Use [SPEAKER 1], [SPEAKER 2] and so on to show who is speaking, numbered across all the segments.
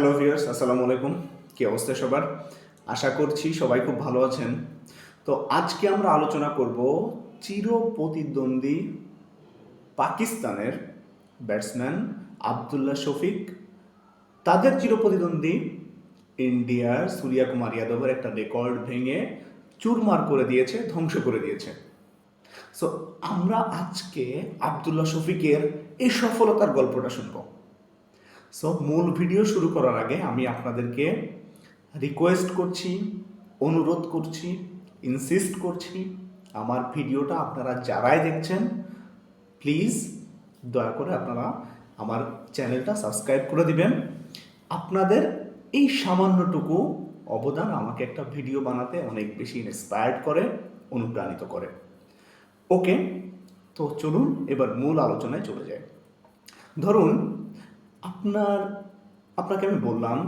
[SPEAKER 1] Hello viewers আসসালামু আলাইকুম। কি অবস্থা সবার? আশা করছি সবাই খুব ভালো আছেন। তো আজকে আমরা আলোচনা করব চির প্রতিদ্বন্দ্বী পাকিস্তানের ব্যাটসম্যান আবদুল্লাহ শফিক। তাদের চির প্রতিদ্বন্দ্বী ইন্ডিয়ার সূর্যা কুমার যাদবের একটা রেকর্ড ভেঙে চুরমার করে দিয়েছে, ধ্বংস করে দিয়েছে। সো আমরা আজকে আবদুল্লাহ শফিকের এই সফলতার গল্পটা শুনব। সো মূল ভিডিও শুরু করার আগে আমি আপনাদেরকে রিকোয়েস্ট করছি, অনুরোধ করছি ইনসিস্ট করছি, আমার ভিডিওটা আপনারা যারাই দেখছেন প্লিজ দয়া করে আপনারা আমার চ্যানেলটা সাবস্ক্রাইব করে দিবেন। আপনাদের এই সামান্যটুকু অবদান আমাকে একটা ভিডিও বানাতে অনেক বেশি ইন্সপায়ার্ড করে, অনুপ্রাণিত করে। ওকে তো চলুন এবার মূল আলোচনায় চলে যাই। ধরুন আপনার, আপনাকে আমি বললাম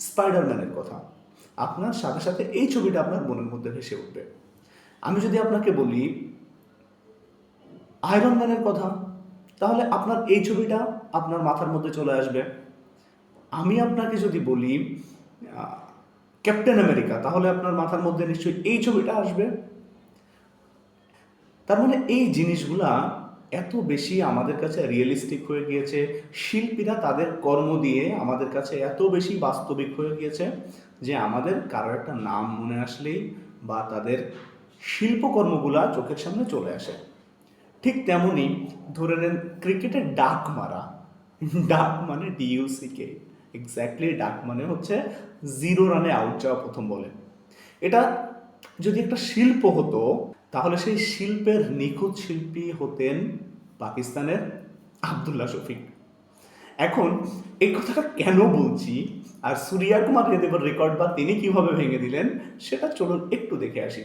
[SPEAKER 1] স্পাইডারম্যানের কথা। আপনার সাথে সাথে এই ছবিটা আপনার মনের মধ্যে ভেসে উঠবে। আমি যদি আপনাকে বলি আয়রন ম্যানের কথা, তাহলে আপনার এই ছবিটা আপনার মাথার মধ্যে চলে আসবে। আমি আপনাকে যদি বলি ক্যাপ্টেন আমেরিকা তাহলে আপনার মাথার মধ্যে নিশ্চয়ই এই ছবিটা আসবে। তার মানে এই জিনিসগুলা এত বেশি আমাদের কাছে রিয়েলিস্টিক হয়ে গিয়েছে। শিল্পীরা তাদের কর্ম দিয়ে আমাদের কাছে এত বেশি বাস্তবিক হয়ে গিয়েছে যে আমাদের কারও একটা নাম মনে আসলেই বা তাদের শিল্পকর্মগুলা চোখের সামনে চলে আসে। ঠিক তেমনই ধরে নেন ক্রিকেটের ডাক মারা। ডাক মানে ডিইউসিকে এক্স্যাক্টলি ডাক মানে হচ্ছে জিরো রানে আউট যাওয়া প্রথম বলে। এটা যদি একটা শিল্প হতো তাহলে সেই শিল্পের নিখুঁত শিল্পী হতেন পাকিস্তানের আবদুল্লাহ শফিক। এখন এই কথাটা কেন বলছি? আর সূর্যা কুমার যাদবের রেকর্ড বা তিনি কীভাবে ভেঙে দিলেন, সেটা চলুন একটু দেখে আসি।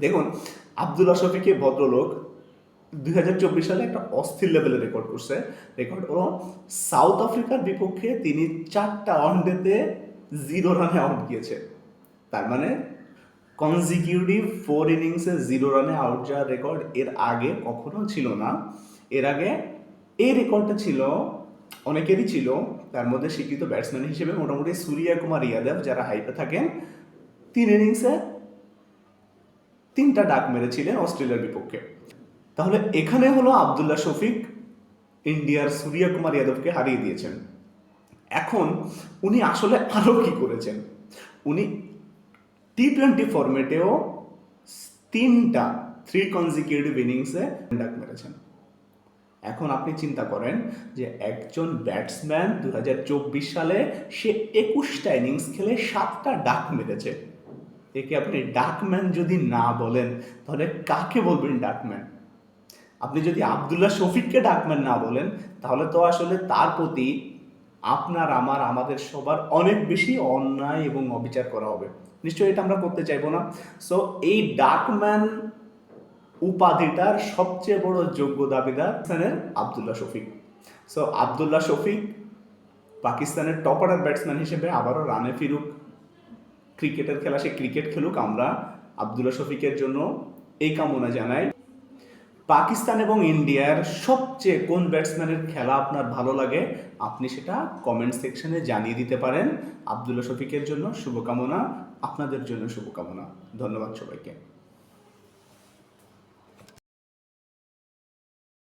[SPEAKER 1] দেখুন, আবদুল্লাহ শফিকে ভদ্রলোক দুই হাজার চব্বিশ সালে একটা অস্থির লেভেলে রেকর্ড করছে। রেকর্ড হলো সাউথ আফ্রিকার বিপক্ষে তিনি চারটা ওয়ানডেতে জিরো রানে আউট গিয়েছে। তার মানে কনজিকিউটিভ ফোর ইনিংসে জিরো রানে আউট যাওয়ার রেকর্ড এর আগে কখনো ছিল না। এর আগে এই রেকর্ডটা ছিল, অনেকেরই ছিল। তার মধ্যে স্বীকৃত ব্যাটসম্যান হিসেবে মোটামুটি সূর্যা কুমার ইয়াদব, যারা হাইপে থাকেন, তিন ইনিংসে তিনটা ডাক মেরেছিলেন অস্ট্রেলিয়ার বিপক্ষে। তাহলে এখানে হলো আবদুল্লাহ শফিক ইন্ডিয়ার সূর্যা কুমার ইয়াদবকে হারিয়ে দিয়েছেন। এখন উনি আসলে আরও কি করেছেন? উনি টি টোয়েন্টি ফরম্যাটেও তিনটা থ্রি কনজিকিউটিভ ইনিংসে ডাক মেরেছেন। এখন আপনি চিন্তা করেন যে একজন ব্যাটসম্যান দু হাজার চব্বিশ সালে সে একুশটা ইনিংস খেলে সাতটা ডাক মেরেছে। একে আপনি ডাকম্যান যদি না বলেন, তাহলে কাকে বলবেন ডাকম্যান আপনি যদি আবদুল্লাহ শফিককে ডাকম্যান না বলেন, তাহলে তো আসলে তার প্রতি আপনার, আমার, আমাদের সবার অনেক বেশি অন্যায় এবং অবিচার করা হবে। নিশ্চয়ই এটা আমরা করতে চাইব না। সো এই ডাকম্যান উপাধিটার সবচেয়ে বড় যোগ্য দাবিদার পাকিস্তানের আবদুল্লাহ শফিক। সো আবদুল্লাহ শফিক পাকিস্তানের টপ অর্ডার ব্যাটসম্যান হিসেবে আবারও রানে ফিরুক। ক্রিকেটের খেলা, সে ক্রিকেট খেলুক, আমরা আবদুল্লাহ শফিকের জন্য এই কামনা জানাই। পাকিস্তান এবং ইন্ডিয়ার সবচেয়ে কোন ব্যাটসম্যানের খেলা আপনার ভালো লাগে, আপনি সেটা কমেন্ট সেকশনে জানিয়ে দিতে পারেন। আবদুল্লা শফিকের জন্য শুভকামনা, আপনাদের জন্য শুভকামনা। ধন্যবাদ সবাইকে।